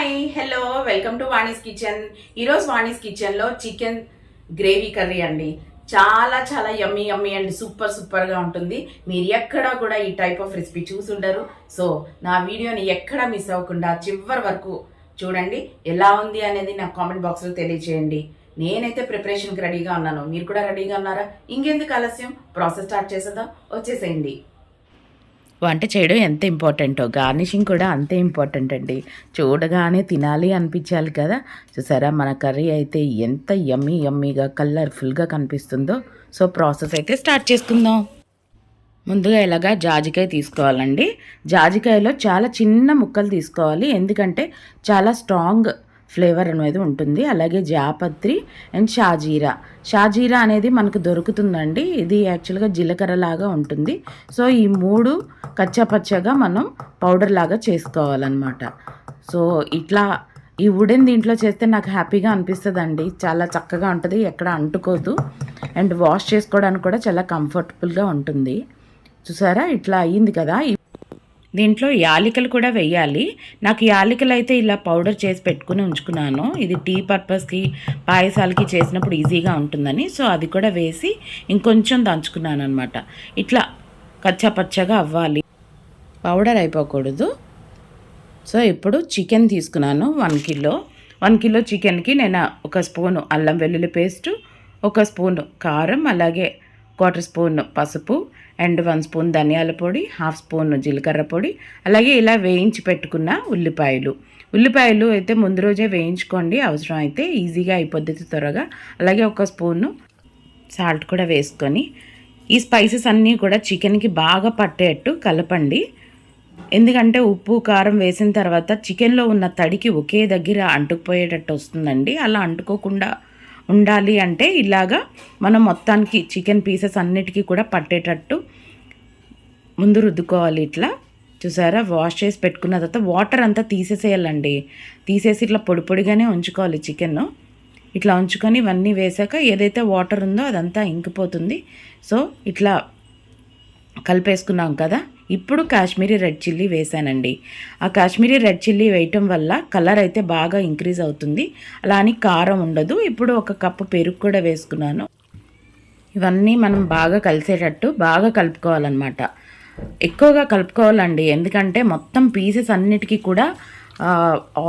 Hi hello welcome to Vani's kitchen. ఈరోజు వాణీస్ కిచెన్లో chicken gravy curry అండి. చాలా చాలా యమ్మీ యమ్మీ అండ్ సూపర్ సూపర్గా ఉంటుంది. మీరు ఎక్కడా కూడా ఈ టైప్ ఆఫ్ రెసిపీ చూసుండరు. సో నా వీడియోని ఎక్కడా మిస్ అవ్వకుండా చివరి వరకు చూడండి. ఎలా ఉంది అనేది నా కామెంట్ బాక్స్లో తెలియజేయండి నేనైతే ప్రిపరేషన్కి రెడీగా ఉన్నాను. మీరు కూడా రెడీగా ఉన్నారా? ఇంకెందుకు ఆలస్యం? ప్రాసెస్ స్టార్ట్ చేసేద్దాం. వచ్చేసేయండి. వంట చేయడం ఎంత ఇంపార్టెంటో గార్నిషింగ్ కూడా అంతే ఇంపార్టెంట్ అండి. చూడగానే తినాలి అనిపించాలి కదా. చూసారా మన కర్రీ అయితే ఎంత యమ్మీ యమ్మీగా కలర్ఫుల్గా కనిపిస్తుందో. సో ప్రాసెస్ అయితే స్టార్ట్ చేసుకుందాం. ముందుగా ఇలాగా జాజికాయ తీసుకోవాలండి. జాజికాయలో చాలా చిన్న ముక్కలు తీసుకోవాలి. ఎందుకంటే చాలా స్ట్రాంగ్ ఫ్లేవర్ అనేది ఉంటుంది. అలాగే జాపత్రి అండ్ షాజీరా. షాజీరా అనేది మనకు దొరుకుతుందండి. ఇది యాక్చువల్గా జీలకర్ర లాగా ఉంటుంది. సో ఈ మూడు కచ్చాపచ్చగా మనం పౌడర్ లాగా చేసుకోవాలన్నమాట. సో ఇట్లా ఈ వుడెన్ దీంట్లో చేస్తే నాకు హ్యాపీగా అనిపిస్తుందండి. చాలా చక్కగా ఉంటుంది. ఎక్కడ అంటుకోదు. అండ్ వాష్ చేసుకోవడానికి కూడా చాలా కంఫర్టబుల్గా ఉంటుంది. చూసారా? ఇట్లా అయ్యింది కదా. దీంట్లో యాలికలు కూడా వేయాలి. నాకు యాలికలు అయితే ఇలా పౌడర్ చేసి పెట్టుకుని ఉంచుకున్నాను. ఇది టీ పర్పస్కి పాయసాలకి చేసినప్పుడు ఈజీగా ఉంటుందని. సో అది కూడా వేసి ఇంకొంచెం దంచుకున్నాను అనమాట ఇట్లా కచ్చపచ్చగా అవ్వాలి. పౌడర్ అయిపోకూడదు. సో ఇప్పుడు చికెన్ తీసుకున్నాను వన్ కిలో. వన్ కిలో చికెన్కి నేను ఒక స్పూను అల్లం వెల్లుల్లి పేస్టు ఒక స్పూను కారం అలాగే క్వార్టర్ స్పూన్ పసుపు అండ్ వన్ స్పూన్ ధనియాల పొడి హాఫ్ స్పూన్ జీలకర్ర పొడి. అలాగే ఇలా వేయించి పెట్టుకున్న ఉల్లిపాయలు. ఉల్లిపాయలు అయితే ముందు రోజే వేయించుకోండి. అవసరం అయితే ఈజీగా అయిపోద్ది త్వరగా. అలాగే ఒక స్పూను సాల్ట్ కూడా వేసుకొని ఈ స్పైసెస్ అన్నీ కూడా చికెన్కి బాగా పట్టేట్టు కలపండి. ఎందుకంటే ఉప్పు కారం వేసిన తర్వాత చికెన్లో ఉన్న తడికి ఒకే దగ్గర అంటుకుపోయేటట్టు వస్తుందండి. అలా అంటుకోకుండా ఉండాలి అంటే ఇలాగా మనం మొత్తానికి చికెన్ పీసెస్ అన్నిటికీ కూడా పట్టేటట్టు ముందు రుద్దుకోవాలి ఇట్లా. చూసారా? వాష్ చేసి పెట్టుకున్న తర్వాత వాటర్ అంతా తీసేసేయాలండి. తీసేసి ఇట్లా పొడి పొడిగానే ఉంచుకోవాలి చికెన్. ఇట్లా ఉంచుకొని ఇవన్నీ వేసాక ఏదైతే వాటర్ ఉందో అదంతా ఇంకిపోతుంది. సో ఇట్లా కలిపేసుకున్నాం కదా? ఇప్పుడు కాశ్మీరీ రెడ్ చిల్లీ వేసానండి ఆ కాశ్మీరీ రెడ్ చిల్లీ వేయటం వల్ల కలర్ అయితే బాగా ఇంక్రీజ్ అవుతుంది. అలా అని కారం ఉండదు. ఇప్పుడు ఒక కప్పు పెరుగు కూడా వేసుకున్నాను. ఇవన్నీ మనం బాగా కలిసేటట్టు బాగా కలుపుకోవాలన్నమాట. ఎక్కువగా కలుపుకోవాలండి. ఎందుకంటే మొత్తం పీసెస్ అన్నిటికీ కూడా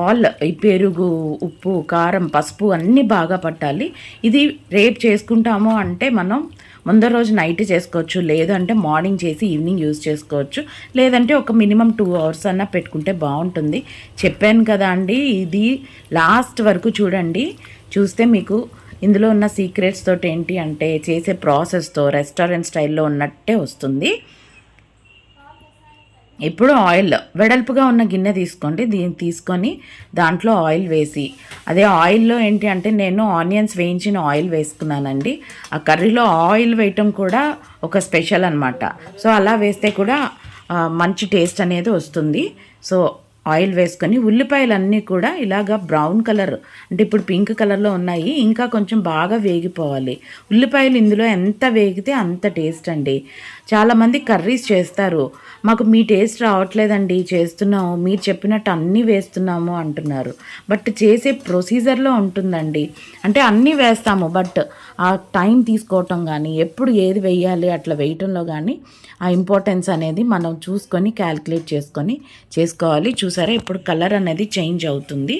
ఆల్ ఈ పెరుగు ఉప్పు కారం పసుపు అన్నీ బాగా పట్టాలి. ఇది రేపు చేసుకుంటాము అంటే మనం ముందర రోజు నైట్ చేసుకోవచ్చు. లేదంటే మార్నింగ్ చేసి ఈవినింగ్ యూజ్ చేసుకోవచ్చు. లేదంటే ఒక మినిమం టూ అవర్స్ అన్నా పెట్టుకుంటే బాగుంటుంది. చెప్పాను కదా అండి ఇది లాస్ట్ వరకు చూడండి. చూస్తే మీకు ఇందులో ఉన్న సీక్రెట్స్ తోటి ఏంటి అంటే చేసే ప్రాసెస్తో రెస్టారెంట్ స్టైల్లో ఉన్నట్టే వస్తుంది. ఇప్పుడు ఆయిల్ వెడల్పుగా ఉన్న గిన్నె తీసుకోండి. దీన్ని తీసుకొని దాంట్లో ఆయిల్ వేసి అదే ఆయిల్లో ఏంటి అంటే నేను ఆనియన్స్ వేయించిన ఆయిల్ వేసుకున్నానండి. ఆ కర్రీలో ఆయిల్ వేయటం కూడా ఒక స్పెషల్ అనమాట సో అలా వేస్తే కూడా మంచి టేస్ట్ అనేది వస్తుంది. సో ఆయిల్ వేసుకొని ఉల్లిపాయలు అన్నీ కూడా ఇలాగ బ్రౌన్ కలర్ అంటే ఇప్పుడు పింక్ కలర్లో ఉన్నాయి ఇంకా కొంచెం బాగా వేగిపోవాలి. ఉల్లిపాయలు ఇందులో ఎంత వేగితే అంత టేస్ట్ అండి. చాలామంది కర్రీస్ చేస్తారు. మాకు మీ టేస్ట్ రావట్లేదండి చేస్తున్నాము మీరు చెప్పినట్టు అన్నీ వేస్తున్నాము అంటున్నారు. బట్ చేసే ప్రొసీజర్లో ఉంటుందండి. అంటే అన్నీ వేస్తాము బట్ ఆ టైం తీసుకోవటం కానీ ఎప్పుడు ఏది వేయాలి అట్లా వేయటంలో కానీ ఆ ఇంపార్టెన్స్ అనేది మనం చూసుకొని క్యాల్కులేట్ చేసుకొని చేసుకోవాలి. చూసారా? ఇప్పుడు కలర్ అనేది చేంజ్ అవుతుంది.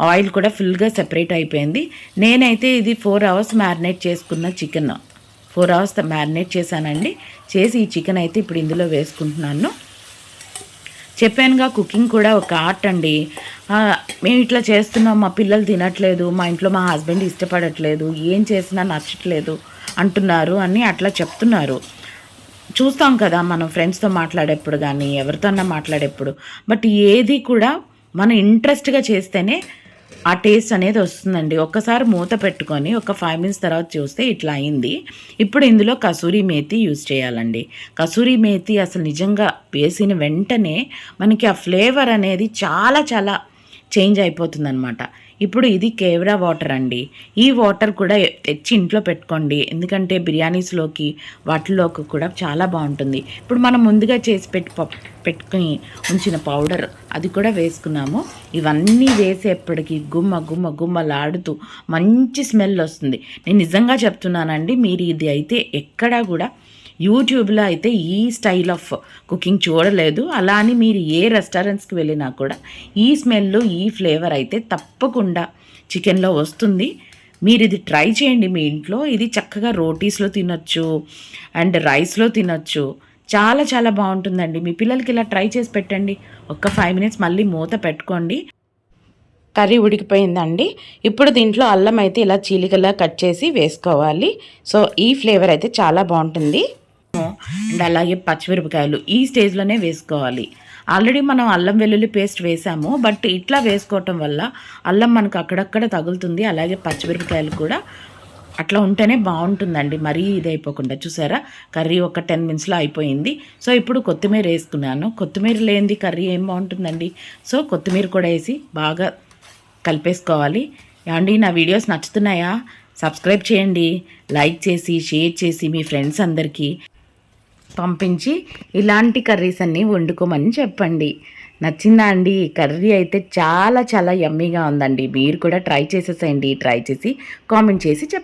ఆయిల్ కూడా ఫుల్గా సెపరేట్ అయిపోయింది. నేనైతే ఇది ఫోర్ అవర్స్ మ్యారినేట్ చేసుకున్న చికెన్. ఫోర్ అవర్స్ మ్యారినేట్ చేశానండి. చేసి ఈ చికెన్ అయితే ఇప్పుడు ఇందులో వేసుకుంటున్నాను. చెప్పానుగా కుకింగ్ కూడా ఒక ఆర్ట్ అండి. మేము ఇట్లా చేస్తున్నాం మా పిల్లలు తినట్లేదు మా ఇంట్లో మా హస్బెండ్ ఇష్టపడట్లేదు ఏం చేసినా నచ్చట్లేదు అంటున్నారు అని అట్లా చెప్తున్నారు. చూస్తాం కదా మనం ఫ్రెండ్స్తో మాట్లాడేప్పుడు కానీ ఎవరితోన్నా మాట్లాడేప్పుడు. బట్ ఏది కూడా మనం ఇంట్రెస్ట్గా చేస్తేనే ఆ టేస్ట్ అనేది వస్తుందండి. ఒక్కసారి మూత పెట్టుకొని ఒక ఫైవ్ మినిట్స్ తర్వాత చూస్తే ఇట్లా అయింది. ఇప్పుడు ఇందులో కసూరి మేతి యూజ్ చేయాలండి. కసూరి మేతి అసలు నిజంగా వేసిన వెంటనే మనకి ఆ ఫ్లేవర్ అనేది చాలా చాలా చేంజ్ అయిపోతుందన్నమాట. ఇప్పుడు ఇది కేవరా వాటర్ అండి. ఈ వాటర్ కూడా తెచ్చి ఇంట్లో పెట్టుకోండి. ఎందుకంటే బిర్యానీస్లోకి వాటిలోకి కూడా చాలా బాగుంటుంది. ఇప్పుడు మనం ముందుగా చేసి పెట్టి పెట్టుకుని ఉంచిన పౌడర్ అది కూడా వేసుకున్నాము. ఇవన్నీ వేసేప్పటికి గుమ్మ గుమ్మ గుమ్మలాడుతూ మంచి స్మెల్ వస్తుంది. నేను నిజంగా చెప్తున్నానండి మీరు ఇది అయితే ఎక్కడా కూడా యూట్యూబ్లో అయితే ఈ స్టైల్ ఆఫ్ కుకింగ్ చూడలేదు. అలా అని మీరు ఏ రెస్టారెంట్స్కి వెళ్ళినా కూడా ఈ స్మెల్ ఈ ఫ్లేవర్ అయితే తప్పకుండా చికెన్లో వస్తుంది. మీరు ఇది ట్రై చేయండి మీ ఇంట్లో. ఇది చక్కగా రోటీస్లో తినొచ్చు అండ్ రైస్లో తినొచ్చు. చాలా చాలా బాగుంటుందండి. మీ పిల్లలకి ఇలా ట్రై చేసి పెట్టండి. ఒక్క ఫైవ్ మినిట్స్ మళ్ళీ మూత పెట్టుకోండి. కర్రీ ఉడికిపోయిందండి. ఇప్పుడు దీంట్లో అల్లం అయితే ఇలా చీలికలా కట్ చేసి వేసుకోవాలి. సో ఈ ఫ్లేవర్ అయితే చాలా బాగుంటుంది. అండ్ అలాగే పచ్చిమిరపకాయలు ఈ స్టేజ్లోనే వేసుకోవాలి. ఆల్రెడీ మనం అల్లం వెల్లుల్లి పేస్ట్ వేసాము బట్ ఇట్లా వేసుకోవటం వల్ల అల్లం మనకు అక్కడక్కడ తగులుతుంది అలాగే పచ్చిమిరపకాయలు కూడా అట్లా ఉంటేనే బాగుంటుందండి. మరీ ఇది అయిపోకుండా చూసారా? కర్రీ ఒక టెన్ మినిట్స్లో అయిపోయింది. సో ఇప్పుడు కొత్తిమీర వేసుకున్నాను. కొత్తిమీర లేనిది కర్రీ ఏం బాగుంటుందండి? సో కొత్తిమీర కూడా వేసి బాగా కలిపేసుకోవాలి. ఏమండి నా వీడియోస్ నచ్చుతున్నాయా? సబ్స్క్రైబ్ చేయండి. లైక్ చేసి షేర్ చేసి మీ ఫ్రెండ్స్ అందరికీ. పంపించి ఇలాంటి కర్రీస్ అన్నీ వండుకోమని చెప్పండి. నచ్చిందా అండి? కర్రీ అయితే చాలా చాలా యమ్మీగా ఉందండి. మీరు కూడా ట్రై చేసేసేయండి. ట్రై చేసి కామెంట్ చేసి చెప్పండి.